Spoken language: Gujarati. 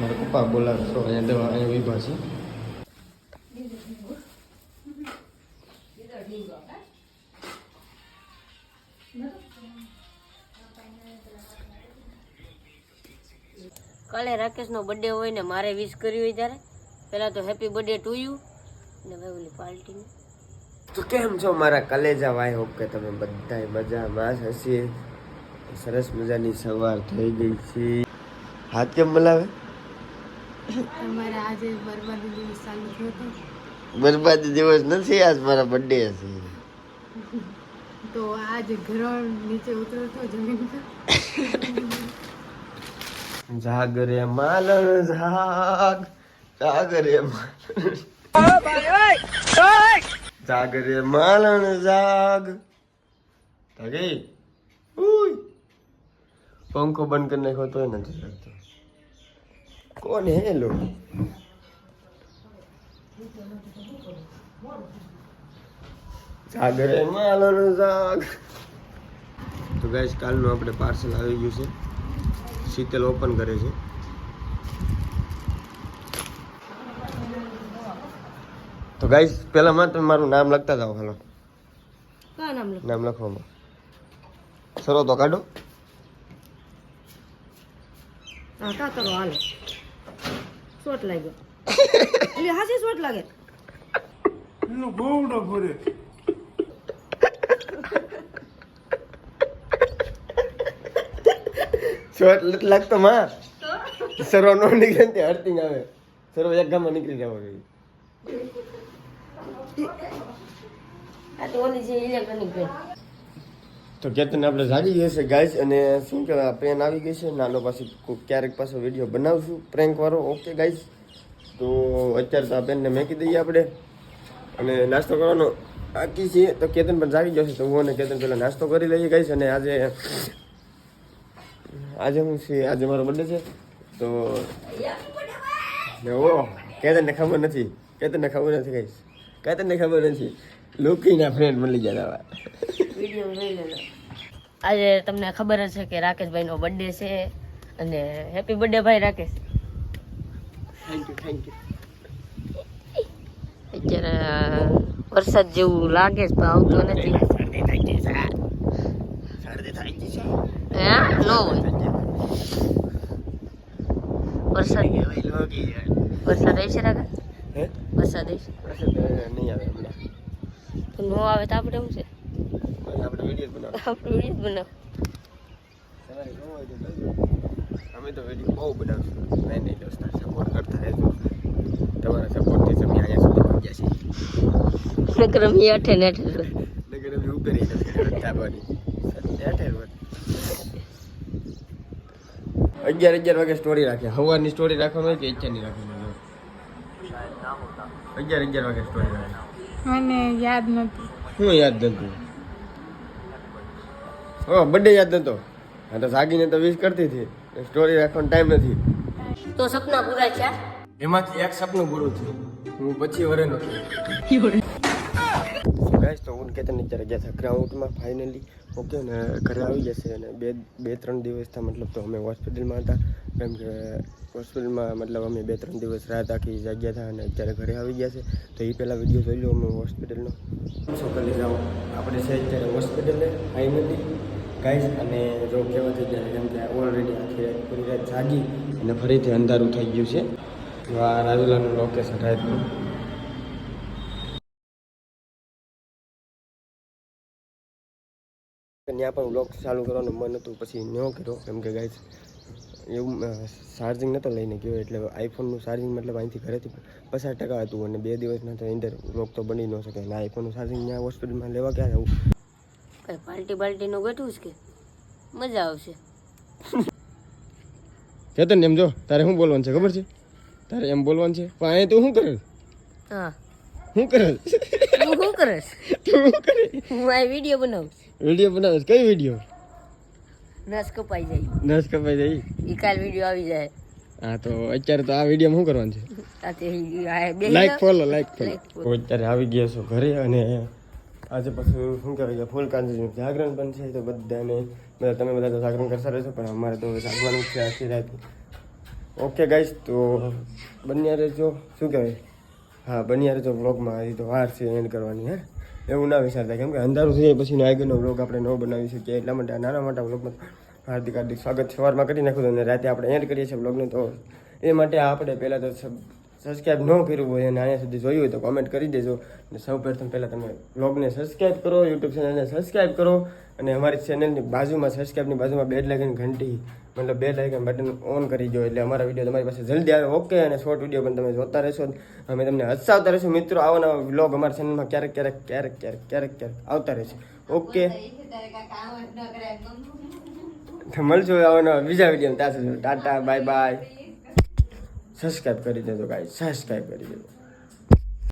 મારા પપ્પા બોલાવે તો અહીંયા દવા અહીંયા વિભા છે કાલે રાકેશનો બર્થડે હોય ને મારે વિશ કર્યું હોય ત્યારે. પહેલાં તો હેપી બર્થડે ટુ યુ ને ભાઈ ઓલી પાર્ટીને. તો કેમ છો મારા કલેજા વાય હોપ કે તમે બધા મજામાં હસીએ સરસ મજાની સવાર થઈ ગઈ છે. હાથ કેમ મલાવે આજે બરબાદી દિવસ ચાલુ થયો હતો. બરબાદ દિવસ નથી આજ મારા બર્થડે છે. તો આજ ઘર નીચે ઉતરતો જમીન પર. જાગરે માલણ જાગ જાગરે માલણ જાગરે માલણ જાગ. જાગી? ઉય પંખો બંધ કરી નાખ્યો તોય નથી લાગતો કોણ હે જાગરે માલણ જાગ. તો ગાઈસ કાલનું આપણે પાર્સલ આવી ગયું છે. શીતલ ઓપન કરે છે. તો ગાઈસ પહેલામાં તમે મારું નામ લખતા જાઓ હાલો. નામ લખવામાં. સરો તો કાઢો. હા કા હાલો. શોટ લાગ્યો. એટલે હાસી શોટ લાગે. લાગતો માં સર્વ નો નીકળે ને હરતી આવે. સર્વ એક ગામમાં નીકળી જવો જોઈએ. આ તો ઓલી જે ઇલેક્ટ્રોનિક પેન તો કેતન આપણે જાગી જશે છે ગાઈસ અને શું કહેવાય પેન આવી ગઈ છે. નાનો પાસે ક્યારેક પાછો વીડિયો બનાવશું પ્રેન્ક વાળો. ઓકે ગાઈસ તો અત્યારે તો આ પેનને મેકી દઈએ આપણે. અને નાસ્તો કરવાનો બાકી છે. તો કેતન પણ જાગી જશે તો હું અને કેતન પહેલાં નાસ્તો કરી લઈએ ગાઈસ અને આજે આજે હું છે, આજે મારો બર્થડે છે. તો ઓ, કેતનને ખબર નથી. કેતનને ખબર નથી ગાઈસ કેતનને ખબર નથી. લોકીના ફ્રેન્ડ મળી ગયા વીડિયો જોઈ લેજો. આજે તમને ખબર જ છે કે રાકેશભાઈનો બર્થડે છે અને હેપી બર્થડે ભાઈ Rakesh. Thank you thank you અત્યારે વરસાદ જેવું લાગે છે પણ આવતો નથી. વરસાદ વરસાદ આવી છે રાકા હે? વરસાદ આવી છે નહીં આવે તો ન આવે તો આપણે શું છે? વીડિયો બનાવો. આપણે વીડિયો બનાવ. તમારે ન હોય તો કરજો. અમે તો વીડિયો બહુ બનાવશું. નહીં નહીં દોસ્તા સપોર્ટ કરતા રહેજો. તમારા સપોર્ટથી અમે અહીંયા સુધી પહોંચ્યા છીએ. નકર અમે અઠે ને અઠે રહે. નગર અમે ઉભેરી નથી ધાબાની અઠેર વર્ષ અગિયાર અગિયાર વાગે સ્ટોરી રાખે સવારની સ્ટોરી રાખવાનું હોય કે અત્યારની રાખવાની અગિયાર અગિયાર વાગે સ્ટોરી રાખે મને યાદ નથી. શું યાદ નતું હો બર્થડે યાદ નતો. હા તો સાગીને તો વિશ કરતી હતી. સ્ટોરી રાખવાનો ટાઈમ નથી. તો સપના પૂરા છે એમાંથી એક સપનું પૂરું થયું. હું પછી વરે નતો. ગાઈસ તો હું કેતન અત્યારે ગયા હતા ગ્રાઉન્ડમાં ફાઇનલી ઓકે ને ઘરે આવી જશે અને બે બે ત્રણ દિવસથી મતલબ તો અમે હોસ્પિટલમાં હતા. કેમ કે હોસ્પિટલમાં મતલબ અમે બે ત્રણ દિવસ રાત આખી જાગ્યા હતા અને અત્યારે ઘરે આવી ગયા છે. તો એ પહેલાં વીડિયો જોઈ લો અમે હોસ્પિટલનો શું કરી જાઓ આપણે છે અત્યારે હોસ્પિટલે ફાઇનલી ગાઈસ અને જો કેવા થઈ ગયા કેમ કે ઓલરેડી આખી રાત પૂરી રાત જાગી અને ફરીથી અંધારું થઈ ગયું છે. આ રાજુલાનું લોકેશન રાતનું ત્યાં પણ બ્લોગ ચાલુ કરવાનું મન હતું, પછી ન કર્યો. કેમ કે ગાઈશ, એવું ચાર્જિંગ નહોતો લઈને ગયો, એટલે આઈફોનનું ચાર્જિંગ મતલબ અહીંથી ઘરેથી પચાસ ટકા હતું અને બે દિવસના તો અંદર બ્લોગ તો બની ન શકે અને આઈફોનનું ચાર્જિંગ ત્યાં હોસ્પિટલમાં લેવા ક્યાં જવું કઈ પાર્ટી બાલ્ટીનું ગોઠવું છે કે? મજા આવશે. કેતન એમ જો તારે શું બોલવાનું છે ખબર છે? તારે એમ બોલવાનું છે પણ અહીંયા તું શું કરે? હા. શું કરે? તું શું કરે? તું શું કરે? હું આ વીડિયો બનાવું વીડિયો બનાવું કઈ વીડિયો? નસ કપાઈ જાય. નસ કપાઈ જાય એ કાલ વીડિયો આવી જાય. હા તો અત્યારે તો આ વીડિયો શું કરવાનું છે? લાઈક ફોલો લાઈક ફોલો અત્યારે આવી ગયા છો ઘરે અને આજે પછી શું કહેવાય કે ફૂલ કાંજીનું જાગરણ પણ છે તો બધાને, બધા તમે બધા તો જાગરણ કરતા રહેશો, પણ અમારે તો જાગવાનું છે આખી રાત. ઓકે ગાઈસ તો બન્યા રહેજો. શું કહેવાય? હા, બન્યા રહેજો બ્લોગમાં હજી તો વાર છે એન્ડ કરવાની, હે? એવું ના વિચારતા, કેમ કે અંધારું થઈ જાય પછી આગળનો બ્લોગ આપણે ન બનાવી શકીએ. એટલા માટે નાના મોટા બ્લોગમાં હાર્દિક હાર્દિક સ્વાગત સવારમાં કરી નાખું અને રાતે આપણે એન્ડ કરીએ છીએ બ્લોગને તો એ માટે આપણે પહેલાં તો સબસ્ક્રાઈબ ન કર્યું હોય અને અહીંયા સુધી જોયું હોય તો કોમેન્ટ કરી દેજો. અને સૌ પ્રથમ પહેલાં તમે બ્લોગને સબસ્ક્રાઈબ કરો યુટ્યુબ ચેનલને સબસ્ક્રાઈબ કરો અને અમારી ચેનલની બાજુમાં સબસ્ક્રાઈબની બાજુમાં બેડ લાગીને ઘંટી, મતલબ બે લાગીને બટન ઓન કરી દો એટલે અમારા વીડિયો તમારી પાસે જલ્દી આવે. ઓકે, અને શોર્ટ વીડિયો પણ તમે જોતા રહેશો અમે તમને હસાવતા રહેશું. મિત્રો, આવો નવા બ્લોગ અમારા ચેનલમાં ક્યારેક ક્યારેક ક્યારેક ક્યારેક ક્યારેક ક્યારેક આવતા રહેશે. ઓકે? મળજો મળશું આવા નવા બીજા વીડિયો ત્યાં સુધી ટાટા, બાય બાય. સબસ્ક્રાઈબ કરી દેજો ગાઈ સબસ્ક્રાઈબ કરી દેજો